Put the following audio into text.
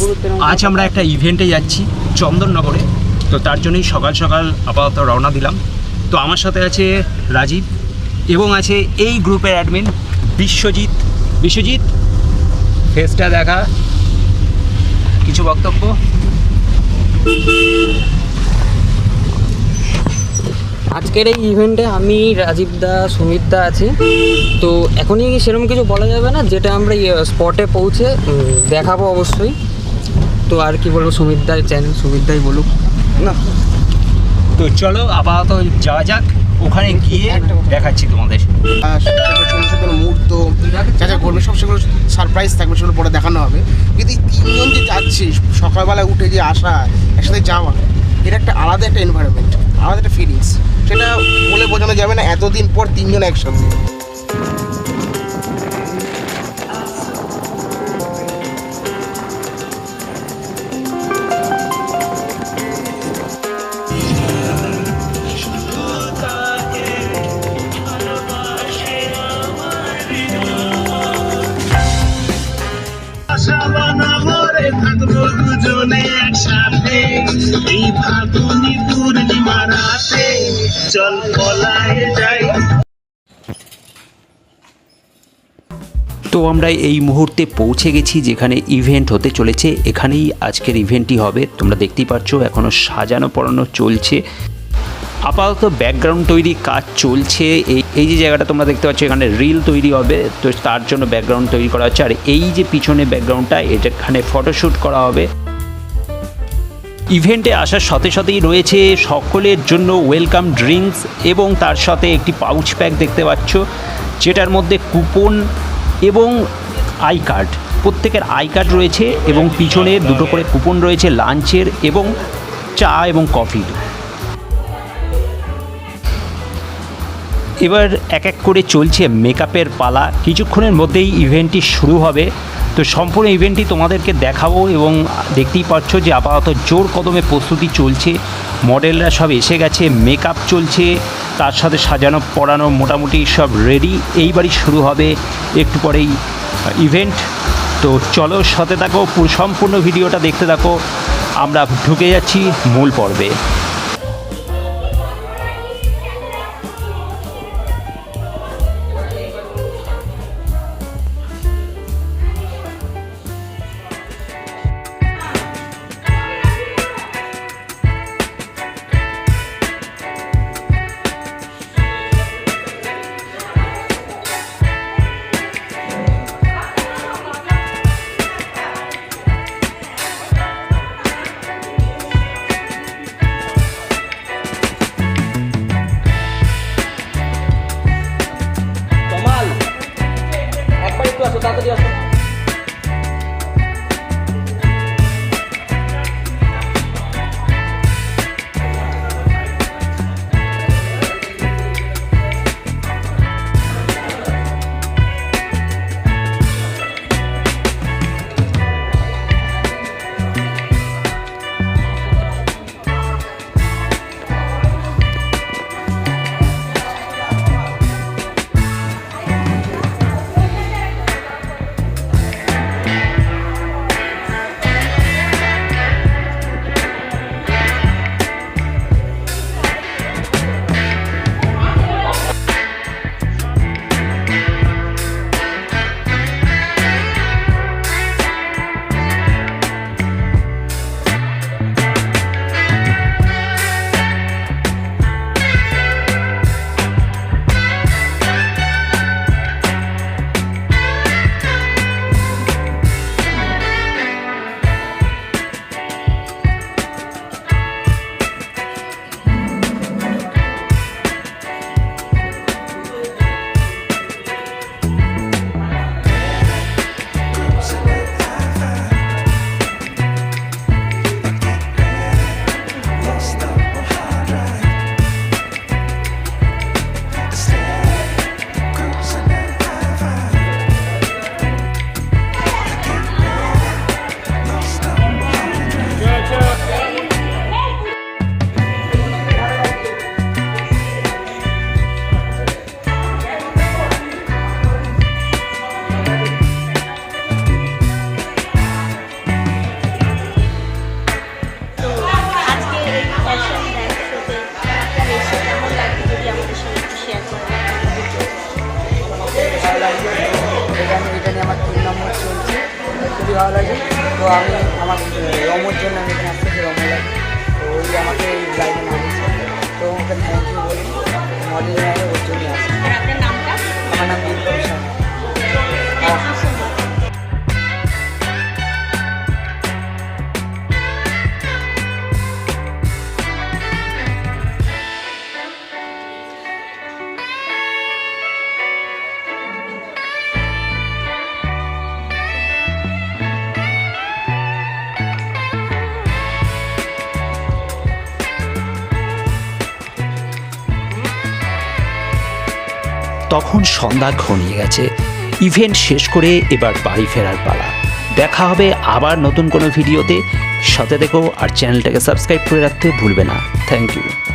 Guys আজ আমরা একটা ইভেন্টে যাচ্ছি চন্দননগরে। তো তার জন্যই সকাল সকাল আপাতত রওনা দিলাম। তো আমার সাথে আছে রাজীব এবং আছে এই গ্রুপের অ্যাডমিন বিশ্বজিৎ। বিশ্বজিৎ ফেসটা দেখা। কিছু বক্তব্য? আজকের এই ইভেন্টে আমি, রাজীব দা, সুমিত দা আছি। তো এখনই সেরকম কিছু বলা যাবে না, যেটা আমরা স্পটে পৌঁছে দেখাবো অবশ্যই। তো আর কি বলব সুমিত দাই চ্যানেল সুমিত দাই বলুক। না। তো চলো আপাতত যাওয়া যাক ওখানে গিয়ে দেখাচ্ছি তোমাদের। আহ, সুন্দর সুন্দর মুহূর্ত যা যা করবে সব সেগুলো সারপ্রাইজ থাকবে সেগুলো পরে দেখানো হবে। কিন্তু তিনজন যে যাচ্ছে সকালবেলা উঠে যে আসা একসাথে যাওয়া এটা একটা আলাদা একটা এনভায়রনমেন্ট আলাদা একটা ফিলিংস সেটা বলে বোঝানো যাবে না এতদিন পর তিনজন একসাথে। চল পলায় যাই তো আমরা এই মুহূর্তে পৌঁছে গেছি যেখানে ইভেন্ট হতে চলেছে। এখানেই আজকের ইভেন্টটি হবে। তোমরা দেখতেই পাচ্ছ এখনও সাজানো পড়ানো চলছে। আপাতত ব্যাকগ্রাউন্ড তৈরি কাজ চলছে। এই এই যে জায়গাটা তোমরা দেখতে পাচ্ছ, এখানে রিল তৈরি হবে। তো তার জন্য ব্যাকগ্রাউন্ড তৈরি করা হচ্ছে। আর এই যে পিছনে ব্যাকগ্রাউন্ডটা এখানে ফটোশ্যুট করা হবে। ইভেন্টে আসার সাথে সাথেই রয়েছে সকলের জন্য ওয়েলকাম ড্রিঙ্কস এবং তার সাথে একটি পাউচ প্যাক দেখতে পাচ্ছ, যেটার মধ্যে কুপন এবং আই কার্ড। প্রত্যেকের আই কার্ড রয়েছে এবং পিছনে দুটো করে কুপন রয়েছে, লাঞ্চের এবং চা এবং কফির এবার এক এক করে চলছে মেকআপের পালা। কিছুক্ষণের মধ্যেই ইভেন্টটি শুরু হবে। তো সম্পূর্ণ ইভেন্টটি তোমাদেরকে দেখাবো এবং দেখতেই পাচ্ছ যে আপাতত জোর কদমে প্রস্তুতি চলছে। মডেলরা সব এসে গেছে মেকআপ চলছে, তার সাথে সাজানো পড়ানো মোটামুটি সব রেডি এইবারই শুরু হবে একটু পরেই ইভেন্ট তো চলো সাথে থাকো সম্পূর্ণ ভিডিওটা দেখতে থাকো। আমরা ঢুকে যাচ্ছি মূল পর্বে। লাগছে এখানে এটা নিয়ে আমার তিন নম্বর চলছে খুবই ভালো লাগে তো আমি আমার রমোর জন্য আমি এখানে আসতেছি রমোলা তো ওই আমাকে এই লাইনে নামিয়েছে তো ওকে থ্যাংক ইউ বলি তখন সন্ধ্যা ঘনিয়ে গেছে। ইভেন্ট শেষ করে এবার বাড়ি ফেরার পালা। দেখা হবে আবার নতুন কোনো ভিডিওতে সাথে দেখো আর চ্যানেলটাকে সাবস্ক্রাইব করে রাখতে ভুলবে না। Thank you